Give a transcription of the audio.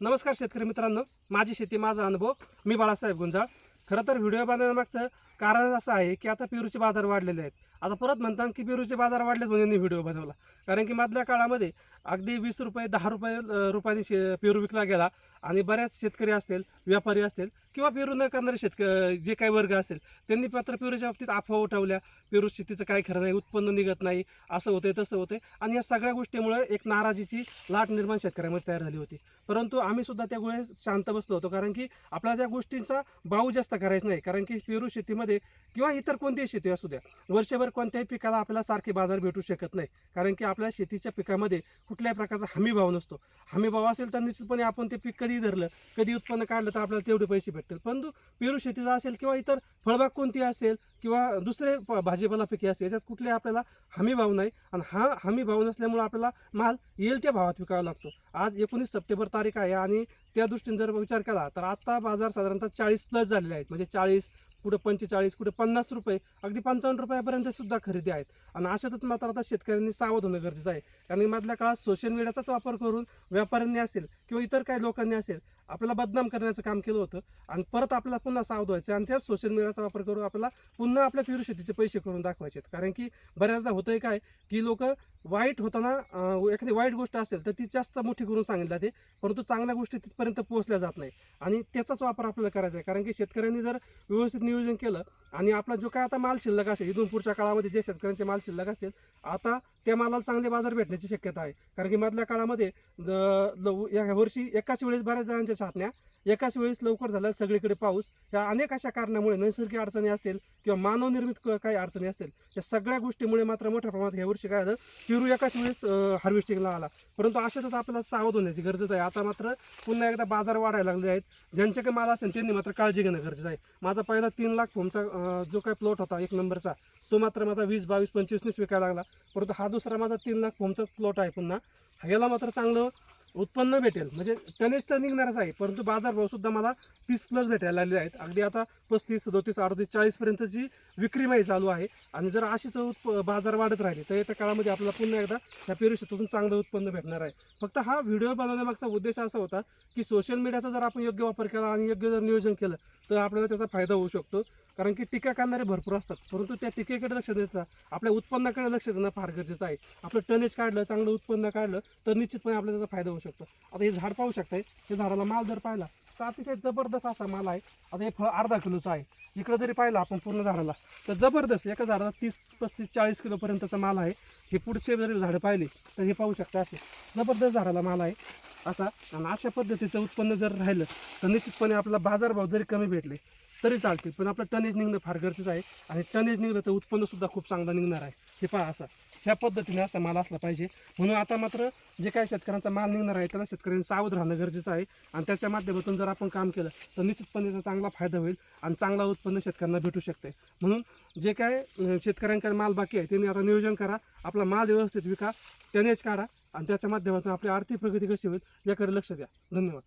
नमस्कार शेतकरी मित्रांनो. माझी शेती माझा अनुभव. मी बाळासाहेब गुंजाळ. खरं तर व्हिडिओ बनवण्यामागचं कारण असं आहे की आता पेरूचे बाजार वाढलेले आहेत. आता परत म्हणतात की पेरूचे बाजार वाढलेत म्हणून मी व्हिडिओ बनवला. कारण की मधल्या काळामध्ये अगदी वीस रुपये दहा रुपये रुपयांनी शे पेरू विकला गेला आणि बऱ्याच शेतकरी असतील व्यापारी असतील किंवा पेरू न करणारे शेतकरी जे काही वर्ग असेल त्यांनी मात्र पेरूच्या बाबतीत अफवा उठवल्या. पेरू शेतीचं काय खरं नाही उत्पन्न निघत नाही असं होतंय तसं होतंय. आणि या सगळ्या गोष्टीमुळे एक नाराजीची लाट निर्माण शेतकऱ्यामध्ये तयार झाली होती. परंतु आम्ही सुद्धा त्या वेळेस शांत बसलो होतो. कारण की आपल्याला त्या गोष्टींचा बाऊ जास्त करायचा नाही. कारण की पेरू शेतीमध्ये किंवा इतर कोणतीही शेती असू द्या वर्षभर कोणत्याही पिकाला आपल्याला सारखे बाजार भेटू शकत नाही. कारण की आपल्या शेतीच्या पिकामध्ये कुठल्याही प्रकारचा हमी भाव नसतो. हमी भाव असेल तर निश्चितपणे आपण ते पीक कधी धरलं कधी उत्पन्न काढलं तर आपल्याला तेवढे पैसे भेटतील परंतु पेरू शेतीचा असेल किंवा इतर फळबाग कोणती असेल किंवा दुसरे भाजीपाला पिके असेल याच्यात कुठले आपल्याला हमी भाव नाही. आणि हा हमी भाव नसल्यामुळे आपल्याला माल येईल त्या भावात विकावा लागतो. आज एकोणीस सप्टेंबर तारीख आहे आणि त्या दृष्टीने जर विचार केला तर आता बाजार साधारणतः चाळीस प्लस झालेले आहेत. म्हणजे चाळीस कुठं पंचेचाळीस कुठे पन्नास रुपये अगदी पंचावन्न रुपयापर्यंत सुद्धा खरेदी आहेत. आणि अशातच मात्र आता शेतकऱ्यांनी सावध होणं गरजेचं आहे. कारण मधल्या काळात सोशल मीडियाचाच वापर करून व्यापाऱ्यांनी असेल किंवा इतर काही लोकांनी असेल आपल्याला बदनाम करण्याचं काम केलं होतं. आणि परत आपल्याला पुन्हा सावध व्हायचं आणि त्याच सोशल मीडियाचा वापर करून आपल्याला पुन्हा आपल्या फिरू शेतीचे पैसे करून दाखवायचे आहेत. कारण की बऱ्याचदा होतंय काय की लोक वाईट होताना एखादी वाईट गोष्ट असेल तर ती जास्त मोठी करून सांगितलं जाते. परंतु चांगल्या गोष्टी तिथपर्यंत पोहोचल्या जात नाही. आणि त्याचाच वापर आपल्याला करायचा आहे. कारण की शेतकऱ्यांनी जर व्यवस्थित नियोजन केलं आणि आपला जो काय आता माल शिल्लक असेल इथून पुढच्या काळामध्ये जे शेतकऱ्यांचे माल शिल्लक असतील आता त्या मालाला चांगले बाजार भेटण्याची शक्यता आहे. कारण की मधल्या काळामध्ये लव- या वर्षी एकाच वेळेस बऱ्याच जणांच्या छाटण्या एकाच वेळेस लवकर झाल्या सगळीकडे पाऊस. या अनेक अशा कारणामुळे नैसर्गिक अडचणी असतील किंवा मानवनिर्मित काही अडचणी असतील या सगळ्या गोष्टीमुळे मात्र मोठ्या प्रमाणात ह्या वर्षी काय झालं पेरू एकाच वेळेस हार्वेस्टिंगला आला. परंतु अशातच आपल्याला सावध होण्याची गरज आहे. आता मात्र पुन्हा एकदा बाजार वाढायला लागले आहेत. ज्यांच्याकडे माल असेल त्यांनी मात्र काळजी घेणं गरजेचं आहे. माझा पहिला तीन लाख फोमचा जो काही प्लॉट होता एक नंबरचा तो मात्र माझा वीस बावीस पंचवीसनीच विकायला लागला. परंतु हा दुसरा माझा तीन लाख फोमचाच प्लॉट आहे पुन्हा. ह्याला मात्र चांगलं उत्पन्न भेटेल. म्हणजे टनेज तर निघणारच आहे परंतु बाजारभाव सुद्धा मला तीस प्लस भेटायला लागले आहेत. अगदी आता पस्तीस सदोतीस अडतीस चाळीसपर्यंतची विक्री माही चालू आहे. आणि जर अशीच उत्प बाजार वाढत राहिले तर येत्या काळामध्ये आपल्याला पुन्हा एकदा त्या पेरू चांगलं उत्पन्न भेटणार आहे. फक्त हा व्हिडिओ बनवण्यामागचा उद्देश असा होता की सोशल मीडियाचा जर आपण योग्य वापर केला आणि योग्य जर नियोजन केलं तर आपल्याला त्याचा फायदा होऊ शकतो. कारण की टीका करणारे भरपूर असतात. परंतु त्या टीकेकडे लक्ष देता आपल्या उत्पन्नाकडे लक्ष देणं फार गरजेचं आहे. आपलं टनेज काढलं चांगलं उत्पन्न काढलं तर निश्चितपणे आपल्याला त्याचा फायदा होऊ शकतो. आता हे झाड पाहू शकताय. हे झाडाला माल जर पाहिला तर अतिशय जबरदस्त असा माल आहे. आता हे फळ अर्धा किलोचं आहे. इकडं जरी पाहिलं आपण पूर्ण झाडाला तर जबरदस्त एका झाडाला तीस पस्तीस चाळीस किलोपर्यंतचा माल आहे. हे पुढचे जरी झाडं पाहिली तर हे पाहू शकता असे. जबरदस्त झाडाला माल आहे. असा. आणि अशा पद्धतीचं उत्पन्न जर राहिलं तर निश्चितपणे आपला बाजारभाव जरी कमी भेटले तरी चालते पण आपलं टनेज निघणं फार गरजेचं आहे. आणि टनेज निघलं तर उत्पन्नसुद्धा खूप चांगलं निघणार आहे. हे पहा असा. ह्या पद्धतीने असा माल असला पाहिजे. म्हणून आता मात्र जे काही शेतकऱ्यांचा माल निघणार आहे त्याला शेतकऱ्यांनी सावध राहणं गरजेचं आहे. आणि त्याच्या माध्यमातून जर आपण काम केलं तर निश्चितपणे त्याचा चांगला फायदा होईल आणि चांगला उत्पन्न शेतकऱ्यांना भेटू शकते. म्हणून जे काय शेतकऱ्यांकडे माल बाकी आहे त्यांनी आता नियोजन करा आपला माल व्यवस्थित विका त्यानेच काढा आणि त्याच्या माध्यमातून आपली आर्थिक प्रगती कशी होईल याकडे लक्ष द्या. धन्यवाद.